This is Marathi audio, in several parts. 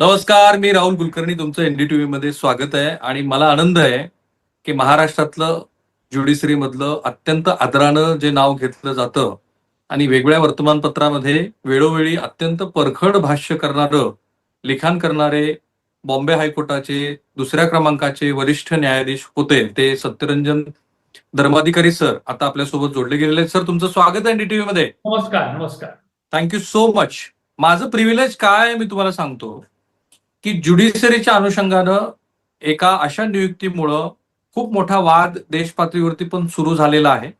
नमस्कार मी राहुल कुलकर्णी. तुमचं एनडीटीव्ही मध्ये स्वागत आहे आणि मला आनंद आहे की महाराष्ट्रातलं ज्युडिशरी मधलं अत्यंत आदरानं जे नाव घेतलं जातं आणि वेगवेगळ्या वर्तमानपत्रामध्ये वेळोवेळी अत्यंत परखड भाष्य करणारं लिखाण करणारे बॉम्बे हायकोर्टाचे दुसऱ्या क्रमांकाचे वरिष्ठ न्यायाधीश होते ते सत्यरंजन धर्माधिकारी सर आता आपल्यासोबत जोडले गेलेले आहेत. सर तुमचं स्वागत आहे एनडीटीव्ही मध्ये. नमस्कार नमस्कार. थँक्यू सो मच माझं प्रिव्हिलेज काय आहे मी तुम्हाला सांगतो की ज्युडिशरीच्या अनुषंगानं एका अशा नियुक्तीमुळं खूप मोठा वाद देशपातळीवरती पण सुरू झालेला आहे.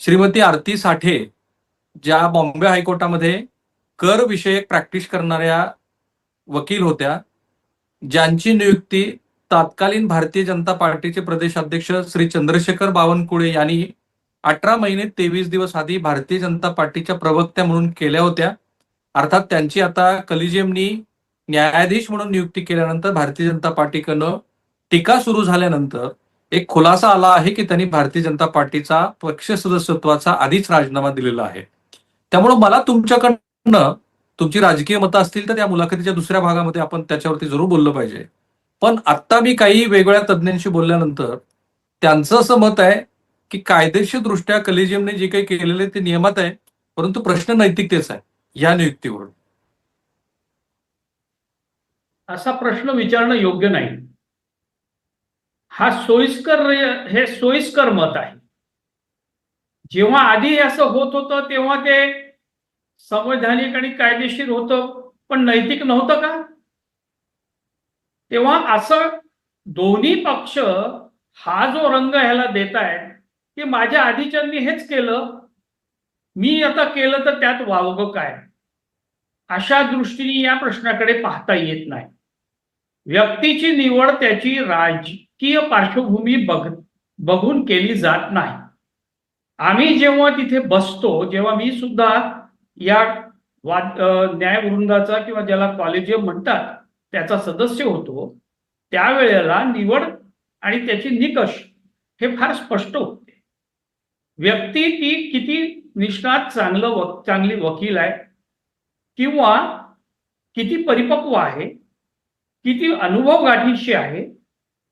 श्रीमती आरती साठे ज्या बॉम्बे हायकोर्टामध्ये कर विषयक प्रॅक्टिस करणाऱ्या वकील होत्या ज्यांची नियुक्ती तत्कालीन भारतीय जनता पार्टीचे प्रदेश अध्यक्ष श्री चंद्रशेखर बावनकुळे यांनी अठरा महिने तेवीस दिवस आधी भारतीय जनता पार्टीच्या प्रवक्त्या म्हणून केल्या होत्या. अर्थात त्यांची आता कलिजियमनी न्यायाधीश म्हणून नियुक्ती केल्यानंतर भारतीय जनता पार्टीकडनं टीका सुरू झाल्यानंतर एक खुलासा आला आहे की त्यांनी भारतीय जनता पार्टीचा पक्ष सदस्यत्वाचा आधीच राजीनामा दिलेला आहे. त्यामुळे मला तुमच्याकडनं तुमची राजकीय मतं असतील तर त्या मुलाखतीच्या दुसऱ्या भागामध्ये आपण त्याच्यावरती जरूर बोललं पाहिजे. पण आत्ता मी काही वेगवेगळ्या तज्ज्ञांशी बोलल्यानंतर त्यांचं असं मत आहे की कायदेशीर दृष्ट्या कलेजियमने जे काही केलेले ते नियमात आहे परंतु प्रश्न नैतिकतेचा आहे या नियुक्तीवरून. असा प्रश्न विचारणं योग्य नाही. हा सोयीस्कर हे सोयीस्कर मत आहे. जेव्हा आधी असं होत होतं तेव्हा ते संवैधानिक आणि कायदेशीर होतं पण नैतिक नव्हतं का? तेव्हा असं दोन्ही पक्ष हा जो रंग ह्याला देत आहेत की माझ्या आधीच्यांनी हेच केलं मी आता केलं तर त्यात वावगं काय? अशा दृष्टीने या प्रश्नाकडे पाहता येत नाही. व्यक्तीची निवड त्याची राजकीय पार्श्वभूमी बघ बघून केली जात नाही. आम्ही जेव्हा तिथे बसतो जेव्हा मी सुद्धा या वाद न्यायवृंदाचा किंवा ज्याला कॉलेजियम म्हणतात त्याचा सदस्य होतो त्यावेळेला निवड आणि त्याचे निकष हे फार स्पष्ट होते. व्यक्ती ती किती निष्णात चांगलं चांगली वकील आहे किंवा किती परिपक्व आहे किती अनुभव गाठीशी आहे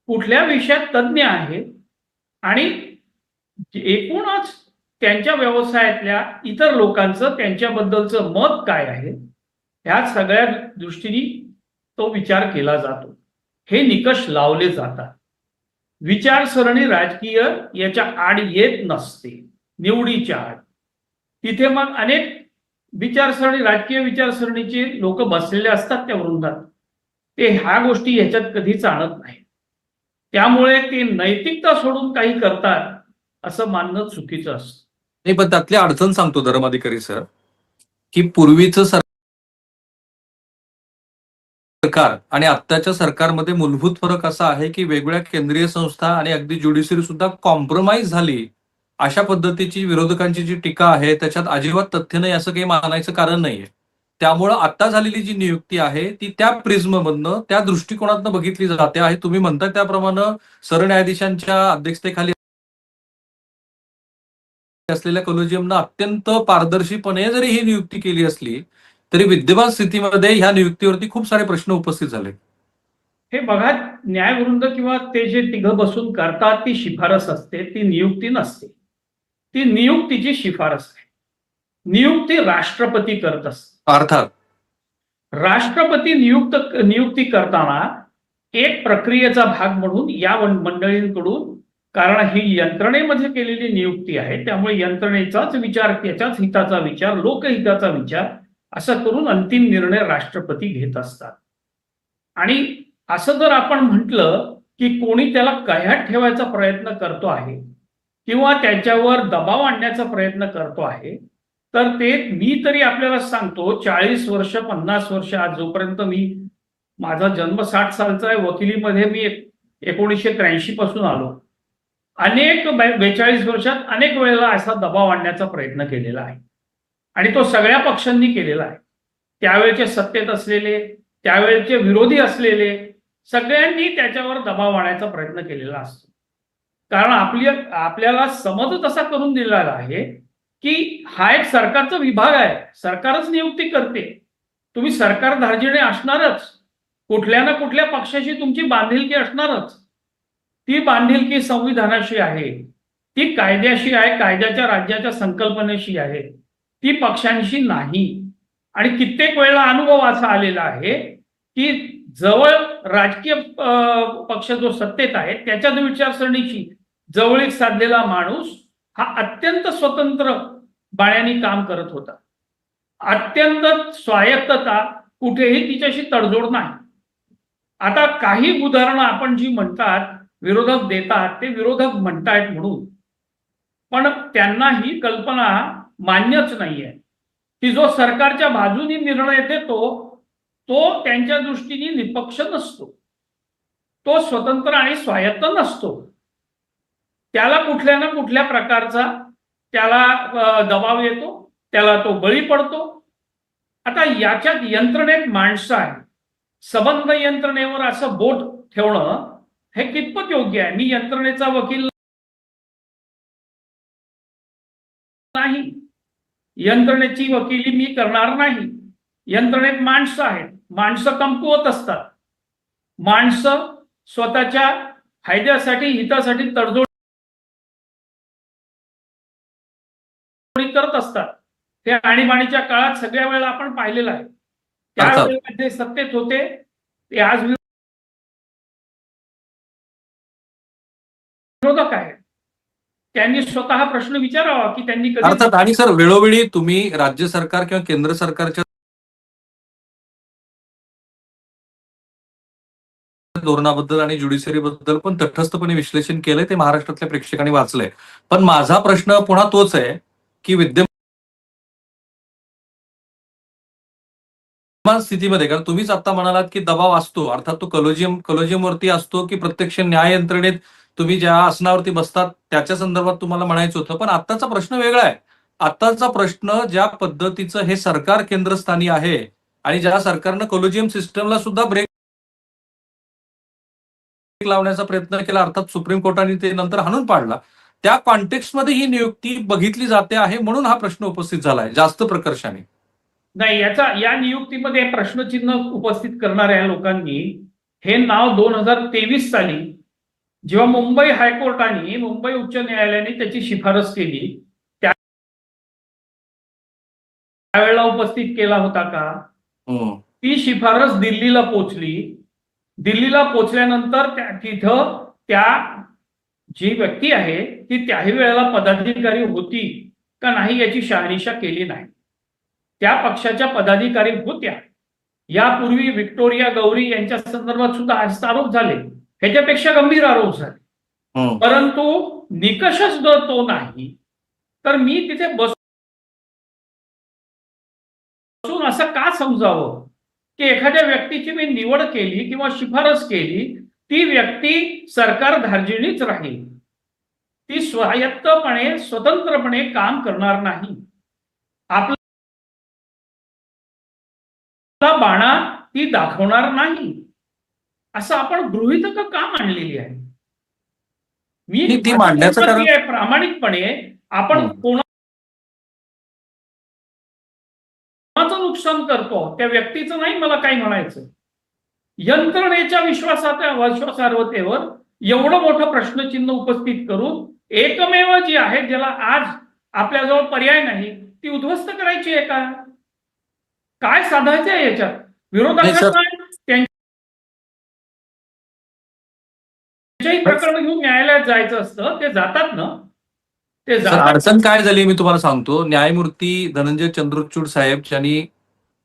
कुठल्या विषयात तज्ज्ञ आहे आणि एकूणच त्यांच्या व्यवसायातल्या इतर लोकांचं त्यांच्याबद्दलचं मत काय आहे ह्या सगळ्या दृष्टीने तो विचार केला जातो. हे निकष लावले जातात. विचारसरणी राजकीय याच्या आड येत नसते. निवडीच्या आड. तिथे मग अनेक विचारसरणी राजकीय विचारसरणीचे लोक बसलेले असतात त्या वृंदात. ते ह्या गोष्टी ह्याच्यात कधीच आणत नाही त्यामुळे ते नैतिकता सोडून काही करतात असं मानणं चुकीचं असतं. नाही पण त्यातली अडचण सांगतो धर्माधिकारी सर की पूर्वीचं सर सरकार आणि आत्ताच्या सरकारमध्ये मूलभूत फरक असा आहे की वेगवेगळ्या केंद्रीय संस्था आणि अगदी ज्युडिशरी सुद्धा कॉम्प्रोमाइज झाली. अशा पद्धतीची विरोधकांची जी टीका आहे त्याच्यात अजिबात तथ्य नाही असं काही मानायचं कारण नाहीये. त्यामुळं आता झालेली जी नियुक्ती आहे ती त्या प्रिझममधनं त्या दृष्टिकोनातनं बघितली जाते आहे. तुम्ही म्हणता त्याप्रमाणे सरन्यायाधीशांच्या अध्यक्षतेखाली असलेल्या कॉलेजियमनं अत्यंत पारदर्शीपणे जरी ही नियुक्ती केली असली तरी विद्यमान स्थितीमध्ये ह्या नियुक्तीवरती खूप सारे प्रश्न उपस्थित झाले. हे बघा न्यायवृंद किंवा ते जे तिघं बसून करतात ती शिफारस असते ती नियुक्ती नसते. ती नियुक्तीची शिफारस आहे. नियुक्ती राष्ट्रपती करत असते. अर्थात? राष्ट्रपती नियुक्त नियुक्ती करताना एक प्रक्रियेचा भाग म्हणून या मंडळींकडून कारण ही यंत्रणेमध्ये केलेली नियुक्ती आहे त्यामुळे यंत्रणेचाच विचार त्याच्याच हिताचा विचार लोकहिताचा विचार असं करून अंतिम निर्णय राष्ट्रपती घेत असतात. आणि असं जर आपण म्हटलं की कोणी त्याला कह्यात ठेवायचा प्रयत्न करतो आहे किंवा त्याच्यावर दबाव आणण्याचा प्रयत्न करतो आहे तर ते मी तरी आपल्याला सांगतो चाळीस वर्ष पन्नास वर्ष आज जोपर्यंत मी माझा जन्म साठ सालचा आहे वकिलीमध्ये मी एकोणीसशे त्र्याऐंशी पासून आलो. अनेक बेचाळीस वर्षात अनेक वेळेला असा दबाव आणण्याचा प्रयत्न केलेला आहे. आणि तो सगळ्या पक्षांनी केलेला आहे. त्यावेळेचे सत्तेत असलेले त्यावेळेचे विरोधी असलेले सगळ्यांनी त्याच्यावर दबाव आणायचा प्रयत्न केलेला असतो. कारण आपली आपल्याला समज तसा करून दिलेला आहे की हा एक सरकारचा विभाग आहे. सरकारच नियुक्ती करते. तुम्ही सरकार धार्जिणे असणारच. कुठल्या ना कुठल्या पक्षाशी तुमची बांधिलकी असणारच. ती बांधिलकी संविधानाशी आहे. ती कायद्याशी आहे कायद्याच्या राज्याच्या संकल्पनेशी आहे. ती पक्षांशी नाही. आणि कित्येक वेळेला अनुभव असा आलेला आहे की जवळ राजकीय पक्ष जो सत्तेत आहे त्याच्या विचारसरणीशी जवळीक साधलेला माणूस हा अत्यंत स्वतंत्र बाण्याने काम करत होता. अत्यंत स्वायत्तता कुठेही तिच्याशी तडजोड नाही. आता काही उदाहरणं आपण जी म्हणतात विरोधक देतात ते विरोधक म्हणतायत म्हणून. पण त्यांना ही कल्पना मान्यच नाहीये. की जो सरकारच्या बाजूनी निर्णय देतो तो त्यांच्या दृष्टीने निपक्ष नसतो. तो स्वतंत्र आणि स्वायत्त नसतो. त्याला कुठल्या ना कुठल्या प्रकारचा त्याला दबाव येतो त्याला तो बळी पडतो. आता याच्यात यंत्रणेत माणसं आहे संबंध यंत्रणेवर असं बोट ठेवणं हे कितपत योग्य आहे? मी यंत्रणेचा वकील नाही. यंत्रणेची वकिली मी करणार नाही. यंत्रणेत माणसं आहेत. माणसं कमकुवत असतात. माणसं स्वतःच्या फायद्यासाठी हितासाठी तडजोड करत असतात. ते आणीबाणीच्या काळात सगळ्या वेळेला आपण पाहिलेलं आहे. त्यावेळेला ते सत्तेत होते. ते आज विरोधक आहेत. त्यांनी स्वतः प्रश्न विचारावा की त्यांनी अर्थात आणि सर वेळोवेळी तुम्ही राज्य सरकार किंवा केंद्र सरकारच्या धोरणाबद्दल आणि ज्युडिशरीबद्दल पण तटस्थपणे विश्लेषण केलंय ते महाराष्ट्रातल्या प्रेक्षकांनी वाचलंय. पण माझा प्रश्न पुन्हा तोच आहे की विद्यमान स्थितीमध्ये कारण तुम्हीच आता म्हणालात की दबाव असतो. अर्थात तो कलोजियम कलोजियमवरती असतो की प्रत्यक्ष न्याय यंत्रणेत तुम्ही ज्या आसनावरती बसतात त्याच्या संदर्भात तुम्हाला म्हणायचं होतं. पण आत्ताचा प्रश्न वेगळा आहे. आत्ताचा प्रश्न ज्या पद्धतीचं हे सरकार केंद्रस्थानी आहे आणि ज्या सरकारनं कोलोजियम सिस्टमला सुद्धा ब्रेक लावण्याचा प्रयत्न केला अर्थात सुप्रीम कोर्टाने ते नंतर हाणून पाडला त्या कॉन्टेक्स्टमध्ये ही नियुक्ती बघितली जाते आहे म्हणून हा प्रश्न उपस्थित झालाय जास्त प्रकर्षाने. नाही याचा या नियुक्तीमध्ये प्रश्नचिन्ह उपस्थित करणाऱ्या लोकांनी हे नाव दोन हजार तेवीस साली जेव्हा मुंबई हायकोर्टाने मुंबई उच्च न्यायालयाने त्याची शिफारस केली त्या त्यावेळेला उपस्थित केला होता का? हम्म. ती शिफारस दिल्लीला पोचली. दिल्लीला पोचल्यानंतर त्या तिथं त्या जी व्यक्ती आहे ती त्याही वेळेला पदाधिकारी होती का नाही याची शहानिशा केली नाही. त्या पक्षाच्या पदाधिकारी होत्या. यापूर्वी विक्टोरिया गौरी यांच्या संदर्भात सुद्धा आरोप झाले. ह्याच्यापेक्षा गंभीर आरोप झाले. हम्म. परंतु निकषच जर तो नाही तर मी तिथे बसून असं का समजावं? की एखाद्या व्यक्तीची मी निवड केली किंवा शिफारस केली ती व्यक्ती सरकार धार्जिणीच राहील. ती स्वायत्तपणे स्वतंत्रपणे काम करणार नाही. आपला बाणा ती दाखवणार नाही. असं आपण गृहितक का मांडलेली आहे? मी ती- मांडण्याचं प्रामाणिकपणे. आपण. कोणाचं नुकसान करतो? त्या व्यक्तीचं नाही मला काही म्हणायचं. यंत्रणेच्या विश्वासात विश्वासार्हतेवर एवढं मोठं प्रश्नचिन्ह उपस्थित करून एकमेव जी आहे ज्याला आज आपल्याजवळ पर्याय नाही ती उद्ध्वस्त करायची आहे का? काय साधायचं आहे याच्यात? विरोधकांना प्रकरण घेऊन न्यायालयात जायचं असतं ते जातात ना? ते अडचण काय झाली मी तुम्हाला सांगतो. न्यायमूर्ती धनंजय चंद्रचूड साहेब ज्यांनी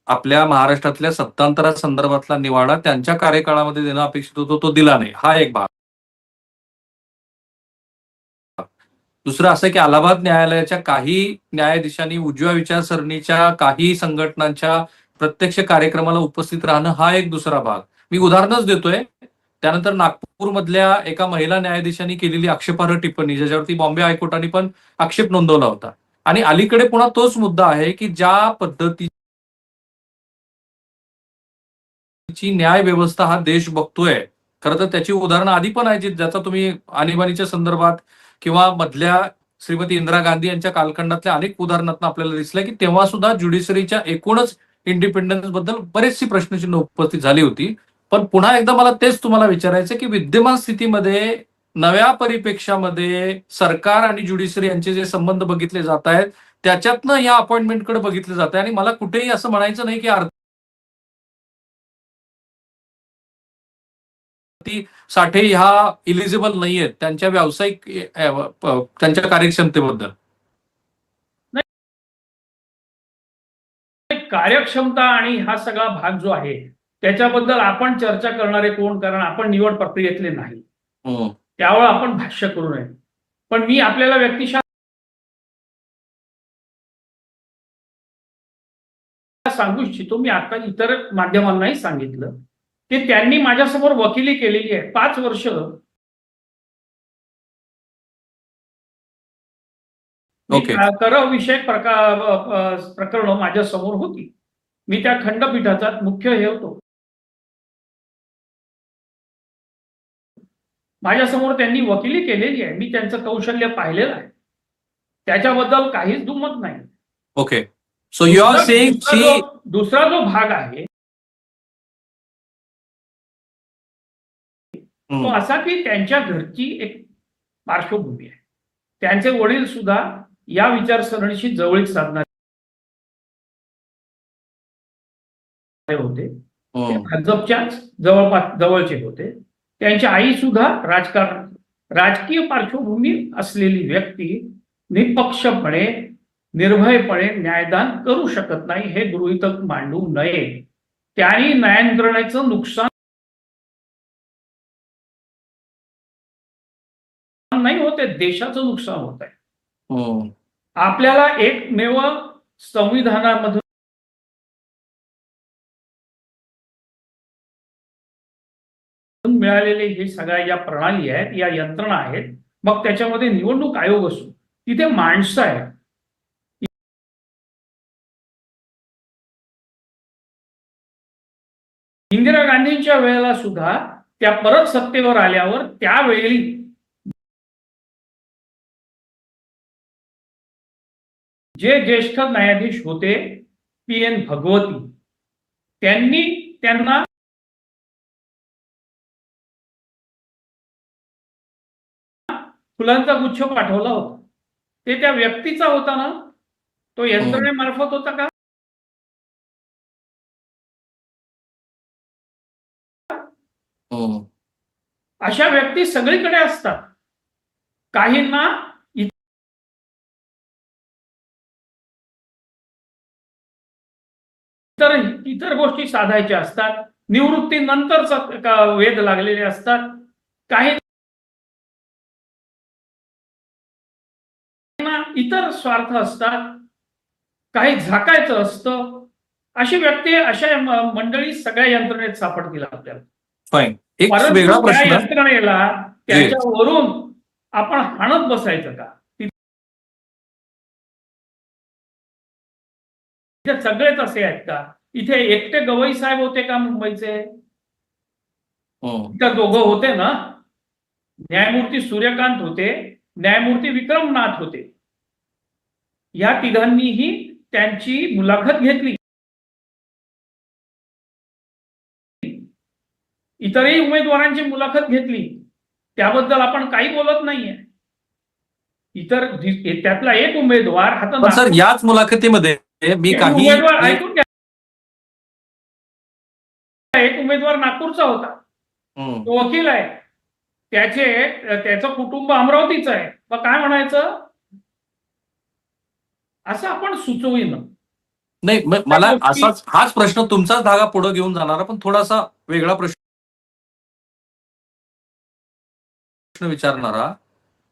आपल्या महाराष्ट्रातल्या सत्तांतरासंदर्भातला निवाडा त्यांच्या कार्यकाळामध्ये देणं अपेक्षित होतं तो दिला नाही. हा एक भाग. दुसरं असं की अलाहाबाद न्यायालयाच्या काही न्यायाधीशांनी उजव्या विचारसरणीच्या काही संघटनांच्या प्रत्यक्ष कार्यक्रमाला उपस्थित राहणं हा एक दुसरा भाग. मी उदाहरणच देतोय. त्यानंतर नागपूरमधल्या एका महिला न्यायाधीशांनी केलेली आक्षेपार्ह टिप्पणी ज्याच्यावरती बॉम्बे हायकोर्टाने पण आक्षेप नोंदवला होता. आणि अलीकडे पुन्हा तोच मुद्दा आहे की ज्या पद्धतीची न्याय व्यवस्था हा देश बघतोय. खरं तर त्याची उदाहरणं आधी पण आहेत जी- ज्याचा तुम्ही आणीबाणीच्या संदर्भात किंवा मधल्या श्रीमती इंदिरा गांधी यांच्या कालखंडातल्या अनेक उदाहरणातून आपल्याला दिसलं की तेव्हा सुद्धा ज्युडिशरीच्या एकूणच इंडिपेंडन्सबद्दल बरेचशी प्रश्नचिन्ह उपस्थित झाली होती. पण पुन्हा एकदा मला तेच तुम्हाला विचारायचं की विद्यमान स्थितीमध्ये नव्या परिपेक्षामध्ये सरकार आणि ज्युडिशरी यांचे जे संबंध बघितले जात आहेत त्याच्यातनं या अपॉइंटमेंटकडे बघितलं जात आहे आणि मला कुठेही असं म्हणायचं नाही की साठे ह्या इलिजिबल नाहीयेत. त्यांच्या व्यावसायिक त्यांच्या कार्यक्षमतेबद्दल. कार्यक्षमता आणि हा सगळा भाग जो आहे त्याच्याबद्दल आपण चर्चा करणारे कोण? कारण आपण निवड प्रक्रियेतले नाही. हम्म. त्यावर आपण भाष्य करू नये. पण मी आपल्याला व्यक्तिशः सांगू इच्छितो. मी आता इतर माध्यमांनाही सांगितलं. की त्यांनी माझ्यासमोर वकिली केलेली आहे. पाच वर्ष ओके. कर विषयक प्रकरण माझ्यासमोर होती. मी त्या खंडपीठाचा मुख्य हे होतो. माझ्यासमोर त्यांनी वकिली केलेली आहे. मी त्यांचं कौशल्य पाहिलेलं आहे. त्याच्याबद्दल काहीच दुमत नाही. Okay. So you are saying दुसरा शी जो- दुसरा जो भाग आहे तो असा की त्यांच्या घरची एक पार्श्वभूमी आहे. त्यांचे वडील सुद्धा या विचारसरणीशी जवळीक साधणारे होते. ते भाजपच्याच जवळपास जवळचे होते. त्यांची आई सुद्धा राजकारण राजकीय पार्श्वभूमी असलेली व्यक्ती निपक्षपणे निर्भयपणे न्यायदान करू शकत नाही हे गृहितक मांडू नये. त्यांनी न्याययंत्रणेचं नुकसान देशाचं नुकसान होत आहे. आपल्याला एकमेव संविधानामधून मिळालेले हे सगळ्या ज्या प्रणाली आहेत या यंत्रणा आहेत मग त्याच्यामध्ये निवडणूक आयोग असो तिथे माणसं आहेत. इंदिरा गांधींच्या वेळेला सुद्धा त्या परत सत्तेवर आल्यावर त्यावेळी जे ज्येष्ठ न्यायाधीश होते पी. एन. भगवती त्यांनी त्यांना फुलांचा गुच्छ पाठवला होता. ते त्या व्यक्तीचा होता ना? तो यंत्रणेमार्फत होता का? अशा व्यक्ती सगळीकडे असतात. काहींना इतर गोष्टी साधायच्या असतात निवृत्तीनंतरचा वेध लागलेले असतात काही इतर स्वार्थ असतात काही झाकायचं असतं अशी व्यक्ती अशा मंडळी सगळ्या यंत्रणेत सापडतील आपल्याला. यंत्रणेला त्याच्यावरून आपण हाणत बसायचं का? सगळेच असे आहेत का? इथे एकटे गवई साहेब होते का मुंबईचे? हम्म. इथं दोघं होते ना? न्यायमूर्ती सूर्यकांत होते न्यायमूर्ती विक्रमनाथ होते. या तिघांनीही त्यांची मुलाखत घेतली. इतरही उमेदवारांची मुलाखत घेतली. त्याबद्दल आपण काही बोलत नाहीये. इतर त्यातला एक उमेदवार सर याच मुलाखतीमध्ये मी काही उमेदवार ऐकून घ्या. एक उमेदवार नागपूरचा होता. तो वकील आहे. त्याचे त्याचं कुटुंब अमरावतीचं आहे. मग काय म्हणायचं? असं आपण सुचवून. नाही मला असाच हाच प्रश्न तुमचाच धागा पुढे घेऊन जाणारा पण थोडासा वेगळा प्रश्न प्रश्न विचारणारा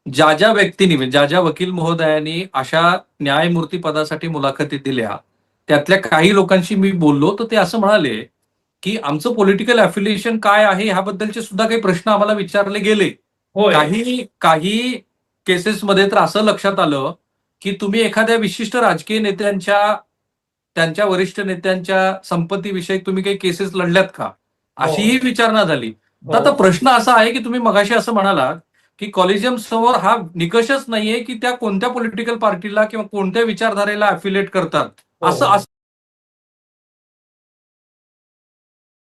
ज्या ज्या व्यक्तींनी म्हणजे ज्या ज्या वकील महोदयांनी अशा न्यायमूर्ती पदासाठी मुलाखती दिल्या त्यातल्या काही लोकांशी मी बोललो तर ते असं म्हणाले की आमचं पॉलिटिकल अफिलिएशन काय आहे ह्याबद्दलचे सुद्धा काही प्रश्न आम्हाला विचारले गेले. काही काही केसेसमध्ये तर असं लक्षात आलं की तुम्ही एखाद्या विशिष्ट राजकीय नेत्यांच्या त्यांच्या वरिष्ठ नेत्यांच्या संपत्तीविषयी तुम्ही काही केसेस लढल्यात का? अशीही विचारणा झाली. तर आता प्रश्न असा आहे की तुम्ही मगाशी असं म्हणालात की कॉलेजियम समोर हा निकषच नाहीये की त्या कोणत्या पॉलिटिकल पार्टीला किंवा कोणत्या विचारधारेला अफिलेट करतात. हो. असं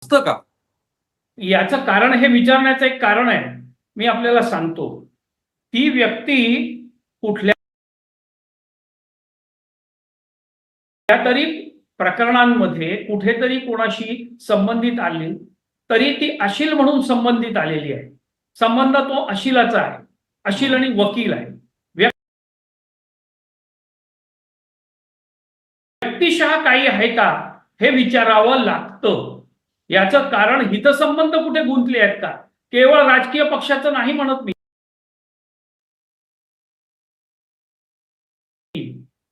असतं का? याचं कारण हे विचारण्याचं एक कारण आहे. मी आपल्याला सांगतो. ती व्यक्ती कुठल्या तरी प्रकरणांमध्ये कुठेतरी कोणाशी संबंधित आली तरी ती अशील म्हणून संबंधित आलेली आहे. संबंध तो अशिलाचा आहे. अशील आणि वकील आहे. व्यक्तिशः काही आहे का? हे विचारावं लागतं. याचं कारण हितसंबंध कुठे गुंतले आहेत का? केवळ राजकीय पक्षाचं नाही म्हणत मी.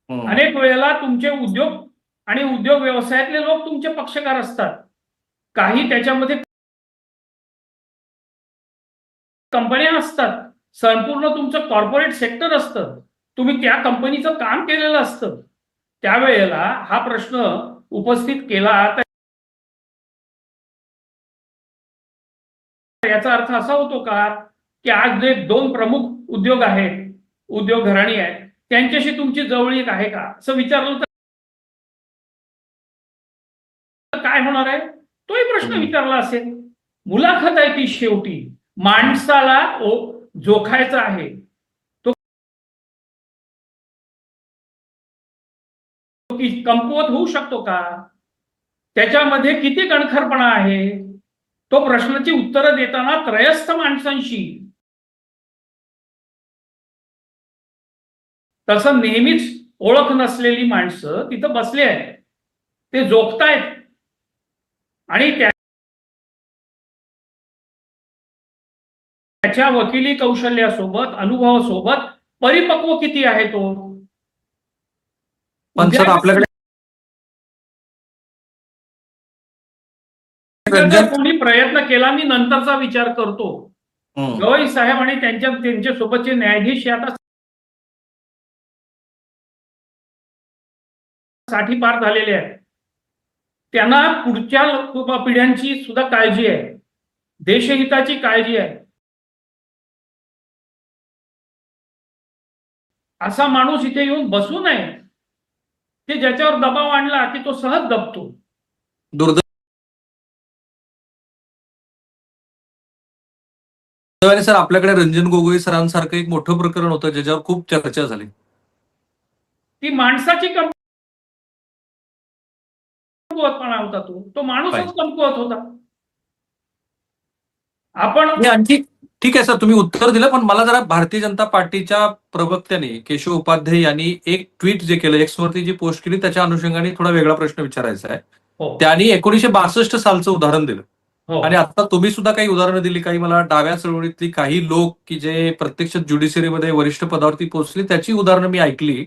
हम्म. अनेक वेळेला तुमचे उद्योग आणि उद्योग व्यवसायातले लोक तुमचे पक्षकार असतात. काही त्याच्यामध्ये कंपन्या असतात. संपूर्ण तुमचं कॉर्पोरेट सेक्टर असतं. तुम्ही त्या कंपनीचं काम केलेलं असतं. त्यावेळेला हा प्रश्न उपस्थित केला याचा अर्थ असा होतो का की आज जे दोन प्रमुख उद्योग आहेत उद्योग घराणी आहेत त्यांच्याशी तुमची जवळीक आहे का? असं विचारलं तर काय होणार आहे? तोही प्रश्न विचारला असेल. मुलाखत आहे ती शेवटी. माणसाला ओ- जोखायचा आहे. तो कमकुवत होऊ शकतो का? त्याच्यामध्ये किती कणखरपणा आहे? तो प्रश्नाची उत्तरं देताना त्रयस्थ माणसांशी. तसं नेहमीच ओळख नसलेली माणसं तिथं बसले आहेत. ते जोखतायत आणि त्या- त्याच्या वकिली कौशल्यासोबत अनुभवासोबत परिपक्व किती आहे तो? पण सर उद्या- आपल्याकडे रंजन कोणी प्रयत्न केला मी नंतरचा विचार करतो. गवई साहेब आणि त्यांच्या त्यांच्या सोबतचे न्यायाधीश आता साठी पार झालेले आहेत. त्यांना पुढच्या पिढ्यांची सुद्धा काळजी आहे. देशहिताची काळजी आहे. असा माणूस इथे येऊन बसू नये. की ज्याच्यावर दबाव आणला की तो सहज दबतो. दुर्दैवाने सर आपल्याकडे रंजन गोगोई सरांसारखं एक मोठं प्रकरण होतं ज्याच्यावर खूप चर्चा झाली. ती माणसाची कमकुवतपणा होता तो. तो माणूसच. कमकुवत होता. आपण आणखी ठीक आहे सर तुम्ही उत्तर दिलं पण मला जरा भारतीय जनता पार्टीच्या प्रवक्त्याने केशव उपाध्याय यांनी एक ट्विट जे केलं एक्स वरती जी पोस्ट केली त्याच्या अनुषंगाने थोडा वेगळा प्रश्न विचारायचा आहे. हो, त्यांनी एकोणीशे बासष्ट सालचं उदाहरण दिलं. आणि आता तुम्ही सुद्धा काही उदाहरणं दिली काही मला डाव्या चळवळीतली काही लोक की जे प्रत्यक्ष ज्युडिशरीमध्ये वरिष्ठ पदावरती पोहोचले त्याची उदाहरणं मी ऐकली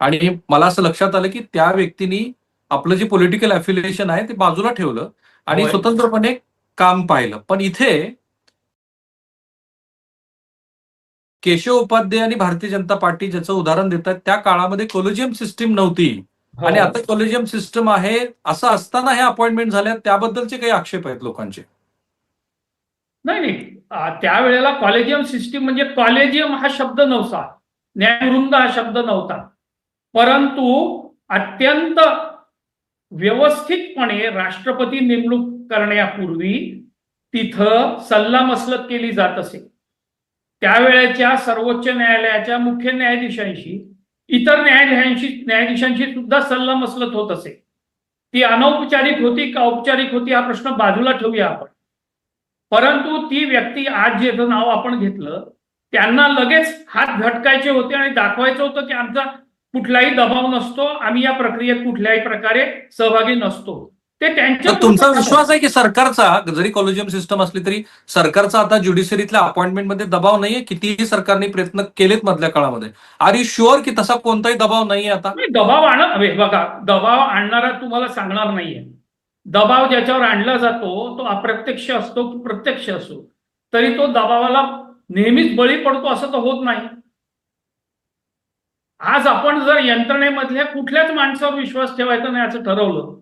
आणि मला असं लक्षात आलं की त्या व्यक्तींनी आपलं जे पॉलिटिकल अफिलिएशन आहे ते बाजूला ठेवलं आणि. स्वतंत्रपणे काम पाहिलं पण इथे केशव उपाध्याय आणि भारतीय जनता पार्टी ज्याचं उदाहरण देतात त्या काळामध्ये कॉलेजियम सिस्टीम नव्हती हो. आणि आता कॉलेजियम सिस्टम आहे असं असताना हे अपॉइंटमेंट झाल्या त्याबद्दलचे काही आक्षेप आहेत लोकांचे? नाही नाही. त्यावेळेला कॉलेजियम सिस्टीम म्हणजे कॉलेजियम हा शब्द नव्हता. न्यायवृंद हा शब्द नव्हता. परंतु अत्यंत व्यवस्थितपणे राष्ट्रपती नेमणूक करण्यापूर्वी तिथं सल्लामसलत केली जात असे. त्यावेळेच्या सर्वोच्च न्यायालयाच्या मुख्य न्यायाधीशांशी इतर न्यायालयांशी न्यायाधीशांशी सुद्धा सल्लामसलत होत असे. ती अनौपचारिक होती का औपचारिक होती हा प्रश्न बाजूला ठेवूया आपण. परंतु ती व्यक्ती आज जे नाव आपण घेतलं त्यांना लगेच हात झटकायचे होते आणि दाखवायचं होतं की आमचा कुठलाही दबाव नसतो आम्ही या प्रक्रियेत कुठल्याही प्रकारे सहभागी नसतो. ते त्यांच्या तुमचा विश्वास आहे. की सरकारचा जरी कॉलेजियम सिस्टम असली तरी सरकारचा आता ज्युडिशरीतल्या अपॉइंटमेंटमध्ये दबाव नाहीये? कितीही सरकारने प्रयत्न केलेत मधल्या काळामध्ये. आर यू शुअर की तसा कोणताही दबाव नाहीये आता? दबाव आण बघा दबाव आणणारा तुम्हाला सांगणार नाहीये. दबाव ज्याच्यावर आणला जातो तो अप्रत्यक्ष असतो की प्रत्यक्ष असो. तरी तो दबावाला नेहमीच बळी पडतो असं तर होत नाही. आज आपण जर यंत्रणेमधल्या कुठल्याच माणसावर विश्वास ठेवायचा नाही असं ठरवलं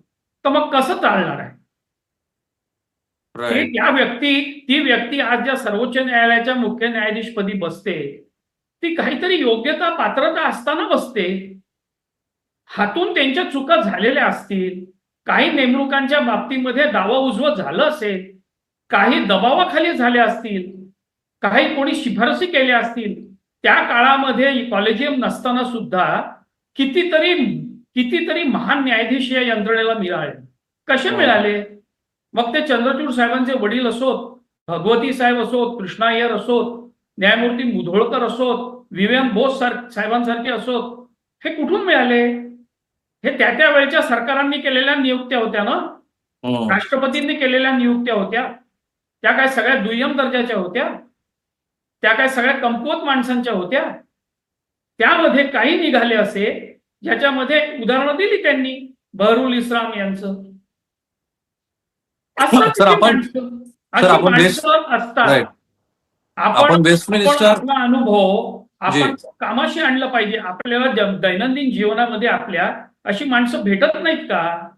तर मग कसं चालणार आहे? त्या व्यक्ती ती व्यक्ती आज ज्या सर्वोच्च न्यायालयाच्या मुख्य न्यायाधीशपदी बसते ती काहीतरी योग्यता पात्रता असताना बसते. हातून त्यांच्या चुका झालेल्या असतील काही नेमणुकांच्या बाबतीमध्ये दावा उजवं झालं असेल काही दबावाखाली झाले असतील काही कोणी शिफारसी केल्या असतील त्या काळामध्ये कॉलेजियम नसताना सुद्धा कितीतरी कितीतरी महान न्यायाधीश या यंत्रणेला मिळाले. कसे हो. मिळाले? मग ते चंद्रचूड साहेबांचे वडील असोत भगवती साहेब असोत कृष्णा अय्यर असोत न्यायमूर्ती मुधोळकर असोत विवेन बोस सार साहेबांसारखे असोत हे कुठून मिळाले? हे त्या त्या वेळच्या सरकारांनी केलेल्या नियुक्त्या होत्या ना? हम्म. राष्ट्रपतींनी केलेल्या नियुक्त्या होत्या. त्या काय सगळ्या दुय्यम दर्जाच्या होत्या? त्या काय सगळ्या कमकुवत माणसांच्या होत्या? त्यामध्ये काही निघाले असे ज्याच्यामध्ये उदाहरणं दिली त्यांनी बहरुल इस्लाम यांचं. आपण- वेस्ट- असतात. आपण आपला अनुभव. आपण कामाशी आणलं पाहिजे. आपल्याला दैनंदिन जीवनामध्ये आपल्या अशी माणसं भेटत नाहीत का?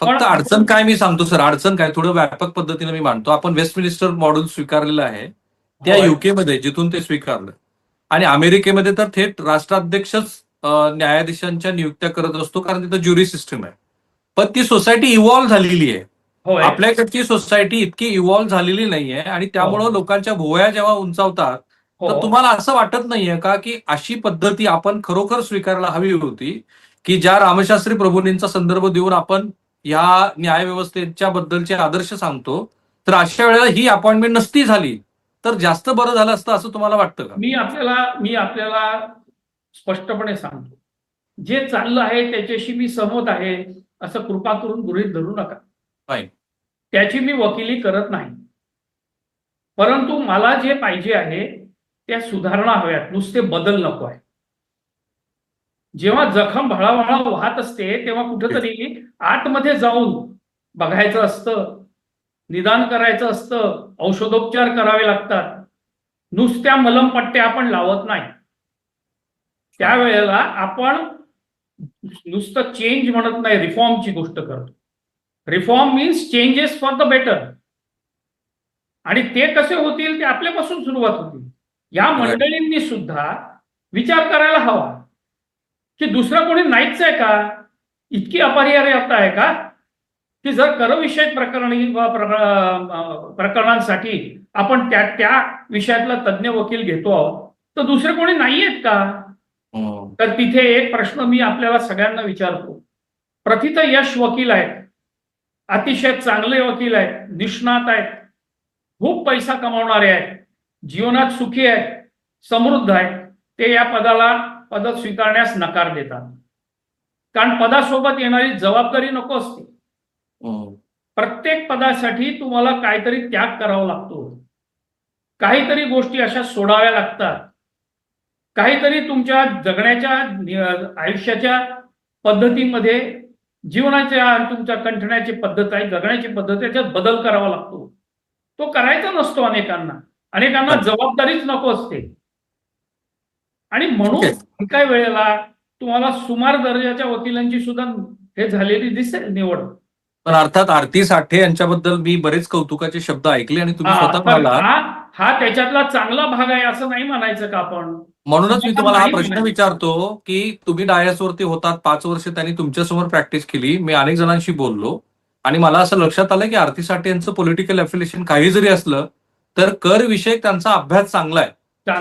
फक्त अडचण काय मी सांगतो सर. अडचण काय? थोडं व्यापक पद्धतीने मी मांडतो. आपण वेस्टमिनिस्टर मॉडेल स्वीकारलेलं आहे. त्या होय. युके मध्ये जिथून ते स्वीकारलं. आणि अमेरिकेमध्ये तर थेट राष्ट्राध्यक्षच न्यायाधीशांच्या नियुक्त्या करत असतो कारण तिथं ज्युरी सिस्टम आहे पण ती सोसायटी इव्हॉल्व्ह झालेली आहे आपल्याकडची सोसायटी इतकी इव्हॉल्व्ह झालेली नाहीये आणि त्यामुळं हो. लोकांच्या भोवया जेव्हा उंचावतात तर हो. तुम्हाला असं वाटत नाहीये का की अशी पद्धती आपण खरोखर स्वीकारायला हवी होती की ज्या रामशास्त्री प्रभूंचा संदर्भ देऊन आपण या न्यायव्यवस्थेच्या बद्दलचे आदर्श सांगतो तर अशा वेळेला ही अपॉइंटमेंट नसती झाली तर जास्त बरं झालं असतं असं तुम्हाला वाटतं का मी आपल्याला मी आपल्याला स्पष्टपणे सांगतो. जे चाललं आहे त्याच्याशी मी सहमत आहे असं कृपा करून गृहीत धरू नका. त्याची मी वकिली करत नाही. परंतु मला जे पाहिजे आहे त्या सुधारणा हव्यात. नुसते बदल नको आहे. जेव्हा जखम भळाभळा वाहत असते तेव्हा कुठेतरी आतमध्ये जाऊन बघायचं असतं निदान करायचं असतं औषधोपचार करावे लागतात. नुसत्या मलमपट्ट्या आपण लावत नाही. त्यावेळेला आपण नुसतं चेंज म्हणत नाही रिफॉर्मची गोष्ट करतो. Reform means changes for the better आणि ते कसे होतील ते आपल्यापासून सुरुवात होतील. या मंडळींनी सुद्धा विचार करायला हवा. की दुसरं कोणी नाहीच आहे का? इतकी अपरिहार्यता आहे का? की जर करविषयक प्रकरणी प्रकरणांसाठी आपण त्या त्या विषयातला तज्ज्ञ वकील घेतो आहोत तर दुसरे कोणी नाही आहेत का. तर तिथे एक प्रश्न मी आपल्याला सगळ्यांना विचारतो. प्रथित यश वकील आहेत. अतिशय चांगले वकील आहेत. निष्णात आहेत. खूप पैसा कमावणारे आहेत. जीवनात सुखी आहेत. समृद्ध आहेत. ते या पदाला पद स्वीकारण्यास नकार देतात. कारण पदासोबत येणारी जबाबदारी नको असते. हम्म. प्रत्येक पदासाठी तुम्हाला काहीतरी त्याग करावा लागतो. काहीतरी गोष्टी अशा सोडाव्या लागतात. काहीतरी तुमच्या जगण्याच्या आयुष्याच्या पद्धतीमध्ये जीवनाच्या आणि तुमच्या कंठण्याची पद्धत आहे जगण्याची पद्धत त्याच्यात बदल करावा लागतो. तो करायचा नसतो अनेकांना. अनेकांना जबाबदारीच नको असते. आणि म्हणून. काही वेळेला तुम्हाला सुमार दर्जाच्या वकिलांची सुद्धा हे झालेली दिसेल निवड. पण अर्थात आरती साठे यांच्याबद्दल मी बरेच कौतुकाचे शब्द ऐकले आणि तुम्ही स्वतः हा त्याच्यातला चांगला भाग आहे असं नाही म्हणायचं का आपण? म्हणूनच मी तुम्हाला हा प्रश्न. विचारतो की तुम्ही डायसवरती होतात पाच वर्ष त्यांनी तुमच्यासमोर प्रॅक्टिस केली मी अनेक जणांशी बोललो. आणि मला असं लक्षात आलं की आरती साठे यांचं पॉलिटिकल अफिलिएशन काही जरी असलं तर कर विषयक त्यांचा अभ्यास चांगला आहे.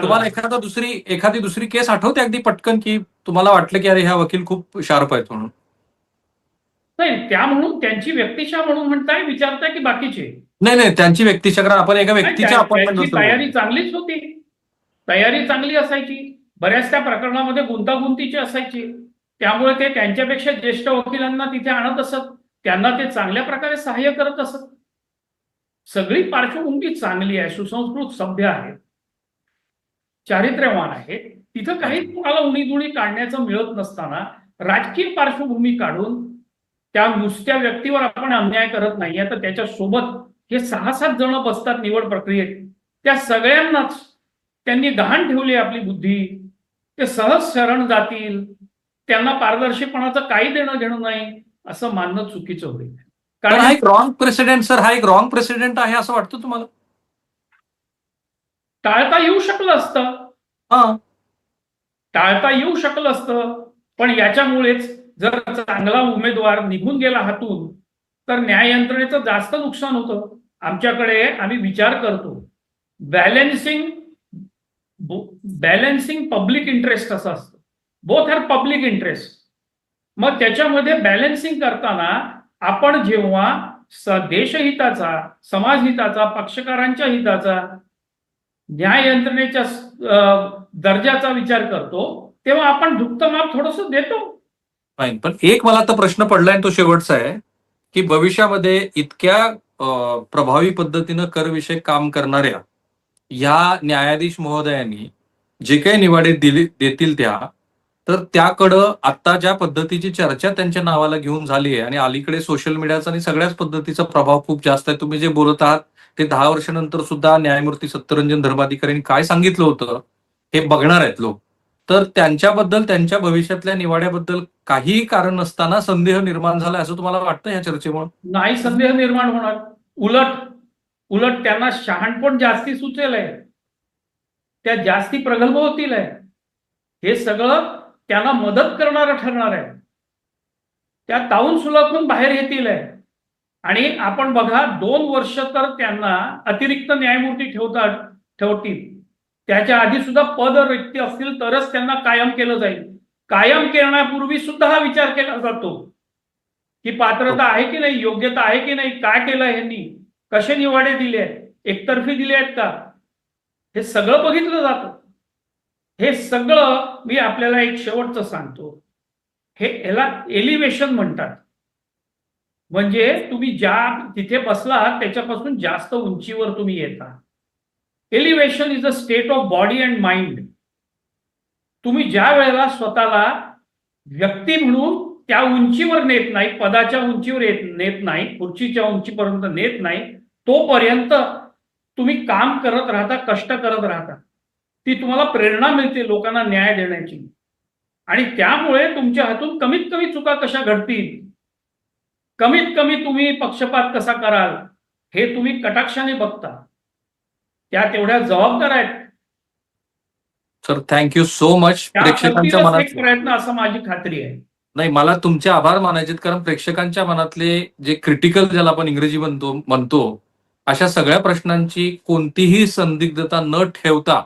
तुम्हाला एखादा दुसरी एखादी दुसरी केस आठवते अगदी पटकन की तुम्हाला वाटलं की अरे ह्या वकील खूप शार्प आहेत म्हणून? नाही त्या म्हणून त्यांची व्यक्तिशा म्हणून म्हणताय विचारताय की बाकीचे? नाही नाही त्यांची व्यक्तीच्या कारण आपण एका व्यक्तीच्या अपॉइंटमेंट तयारी चांगलीच होती. तयारी चांगली असायची. बऱ्याच त्या प्रकरणामध्ये गुंतागुंतीची असायची. त्यामुळे ते त्यांच्यापेक्षा ज्येष्ठ वकिलांना तिथे आणत असत. त्यांना ते चांगल्या प्रकारे सहाय्य करत असत. सगळी पार्श्वभूमी चांगली आहे. सुसंस्कृत सभ्य आहे. चारित्र्यवान आहे. तिथं काही तुम्हाला उणीधुणी काढण्याचं मिळत नसताना राजकीय पार्श्वभूमी काढून त्या नुसत्या व्यक्तीवर आपण अन्याय करत नाही तर त्याच्यासोबत हे सहा सात जण बसतात निवड प्रक्रियेत. त्या सगळ्यांनाच त्यांनी गहाण ठेवली आपली बुद्धी. ते सहज शरण जातील. त्यांना पारदर्शीपणाचं काही देणं घेणं नाही असं मानणं चुकीचं होईल. पण हा कारण एक रॉंग प्रेसिडेंट सर हा एक रॉंग प्रेसिडेंट आहे असं वाटतं तुम्हाला? टाळता येऊ शकलं असतं. हा. टाळता येऊ शकलं असतं. पण याच्यामुळेच जर चांगला उमेदवार निघून गेला हातून तर न्याय यंत्रणेचं जास्त नुकसान होतं. आमच्याकडे आम्ही विचार करतो. बॅलेन्सिंग बॅलन्सिंग पब्लिक इंटरेस्ट असं असतं. बोथ आर पब्लिक इंटरेस्ट मग त्याच्यामध्ये बॅलन्सिंग करताना आपण जेव्हा देशहिताचा समाजहिताचा पक्षकारांच्या हिताचा न्याय यंत्रणेच्या दर्जाचा विचार करतो तेव्हा आपण दुप्त माप थोडस देतो. पण एक मला आता प्रश्न पडलाय तो शेवटचा आहे की भविष्यामध्ये इतक्या प्रभावी पद्धतीनं करविषयक काम करणाऱ्या या न्यायाधीश महोदयांनी जे काही निवाडे दिली देतील त्या तर त्याकडं आता ज्या पद्धतीची चर्चा त्यांच्या नावाला घेऊन झाली आहे आणि अलीकडे सोशल मीडियाचा आणि सगळ्याच पद्धतीचा प्रभाव खूप जास्त आहे. तुम्ही जे बोलत आहात ते दहा वर्षानंतर सुद्धा न्यायमूर्ती सत्यरंजन धर्माधिकाऱ्यांनी काय सांगितलं होतं हे बघणार आहेत लोक. तर त्यांच्याबद्दल त्यांच्या भविष्यातल्या निवाड्याबद्दल काहीही कारण नसताना संदेह निर्माण झाला असं तुम्हाला वाटतं या चर्चेमुळे? नाही संदेह निर्माण होणार. उलट उलट त्यांना शहाणपण जास्ती सुचेल आहे त्या जास्ती प्रगल्भ होतील आहे हे सगळं त्यांना मदत करणारं ठरणार आहे त्या ताऊन सुलाखून बाहेर येतील आहे आणि आपण बघा दोन वर्ष तर त्यांना अतिरिक्त न्यायमूर्ती ठेवतात ठेवतील. त्याच्या आधी सुद्धा पद रिक्त असतील तरच त्यांना कायम केलं जाईल. कायम करण्यापूर्वी सुद्धा हा विचार केला जातो. की पात्रता आहे की नाही योग्यता आहे की नाही काय केलं ह्यांनी कसे निवाडे दिले आहेत? एकतर्फी दिले आहेत का? हे सगळं बघितलं जातं. हे सगळं मी आपल्याला एक शेवटचं सांगतो. हे याला एलिव्हेशन म्हणतात. म्हणजे तुम्ही ज्या तिथे बसला आहात त्याच्यापासून जास्त उंचीवर तुम्ही येता. Elevation is a state of body and mind तुम्ही ज्या वेळेला स्वतःला व्यक्ती म्हणून त्या उंचीवर नेत नाही पदाच्या उंचीवर येत नेत नाही खुर्चीच्या उंचीपर्यंत नेत नाही तोपर्यंत तुम्ही काम करत राहता कष्ट करत राहता. ती तुम्हाला प्रेरणा मिळते लोकांना न्याय देण्याची. आणि त्यामुळे तुमच्या हातून कमीत कमी चुका कशा घडतील? कमीत कमी तुम्ही पक्षपात कसा कराल? हे तुम्ही कटाक्षाने बघता. त्या तेवढ्या जबाबदार आहेत. सर थँक्यू सो मच प्रेक्षकांच्या मनात प्रयत्न असं माझी खात्री आहे. नाही मला तुमचे आभार मानायचे कारण प्रेक्षकांच्या मनातले जे क्रिटिकल ज्याला आपण इंग्रजी म्हणतो म्हणतो अशा सगळ्या प्रश्नांची कोणतीही संदिग्धता न ठेवता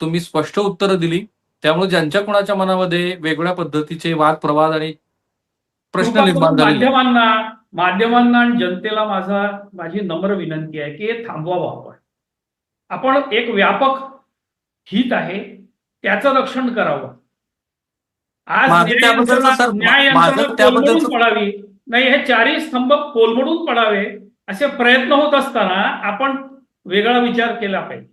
तुम्ही स्पष्ट उत्तरं दिली. त्यामुळे ज्यांच्या कोणाच्या मनामध्ये वेगवेगळ्या पद्धतीचे वाद प्रवाद आणि प्रश्न निर्माण झाले माध्यमांना माध्यमांना आणि जनतेला माझा माझी नम्र विनंती आहे की हे थांबवावं आपण. आपण एक व्यापक हित आहे त्याचं रक्षण करावं. आज न्याय पडावी. नाही हे चारही स्तंभ कोलमडून पडावे. असे प्रयत्न होत असताना आपण वेगळा विचार केला पाहिजे.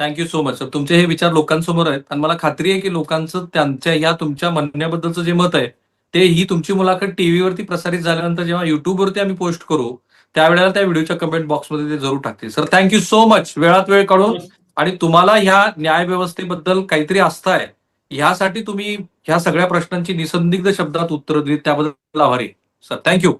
थँक्यू सो मच सर तुमचे हे विचार लोकांसमोर आहेत. आणि मला खात्री आहे की लोकांचं त्यांच्या या तुमच्या म्हणण्याबद्दलचं जे मत आहे ते ही तुमची मुलाखत टीव्हीवरती प्रसारित झाल्यानंतर जेव्हा युट्यूबवरती आम्ही पोस्ट करू त्यावेळेला त्या व्हिडिओच्या कमेंट बॉक्समध्ये ते जरूर टाकतील. सर थँक्यू सो मच वेळात वेळ काढून आणि तुम्हाला ह्या न्याय व्यवस्थेबद्दल काहीतरी आस्था आहे ह्यासाठी तुम्ही ह्या सगळ्या प्रश्नांची निसंदिग्ध शब्दात उत्तरं दिली त्याबद्दल आभारी सर थँक्यू